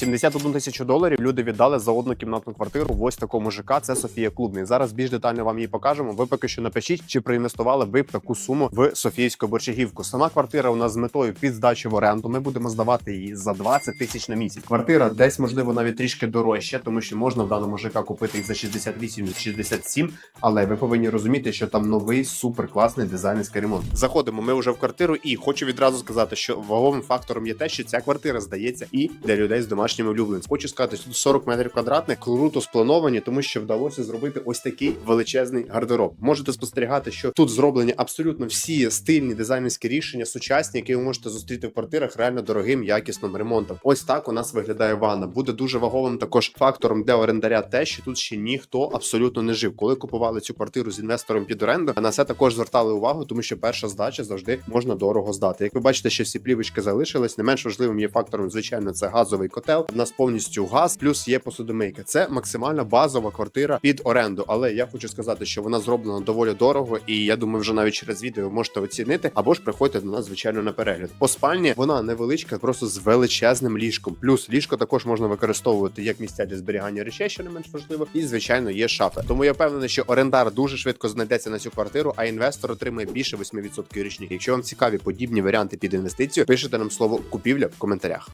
71 тисячу доларів люди віддали за однокімнатну квартиру в ось такому ЖК. Це Софія Клубний. Зараз більш детально вам її покажемо. Ви поки що напишіть, чи проінвестували ви б таку суму в Софійську борщагівку. Сама квартира у нас з метою під здачі в оренду. Ми будемо здавати її за 20 тисяч на місяць. Квартира десь можливо навіть трішки дорожча, тому що можна в даному ЖК купити їх за 68-67, але ви повинні розуміти, що там новий суперкласний дизайнерський ремонт. Заходимо ми вже в квартиру, і хочу відразу сказати, що ваговим фактором є те, що ця квартира здається і для людей з домашніми улюбленцями. Хочу сказати, що тут 40 метрів квадратних, круто сплановані, тому що вдалося зробити ось такий величезний гардероб. Можете спостерігати, що тут зроблені абсолютно всі стильні дизайнерські рішення, сучасні, які ви можете зустріти в квартирах реально дорогим якісним ремонтом. Ось так у нас виглядає ванна. Буде дуже ваговим також фактором для орендаря те, що тут ще ніхто абсолютно не жив. Коли купували цю квартиру з інвестором під оренду, на це також звертали увагу, тому що перша здача завжди можна дорого здати. Як ви бачите, що всі плівочки залишились. Не менш важливим є фактором, звичайно, це газовий котел. У нас повністю газ, плюс є посудомийка. Це максимально базова квартира під оренду. Але я хочу сказати, що вона зроблена доволі дорого, і я думаю, вже навіть через відео можете оцінити, або ж приходьте до нас, звичайно, на перегляд. По спальні вона невеличка, просто з величезним ліжком. Плюс ліжко також можна використовувати як місця для зберігання речей, що не менш важливо, і звичайно є шафи. Тому я впевнений, що орендар дуже швидко знайдеться на цю квартиру, а інвестор отримає більше 8% річних. Якщо вам цікаві подібні варіанти під інвестицію, пишете нам слово купівля в коментарях.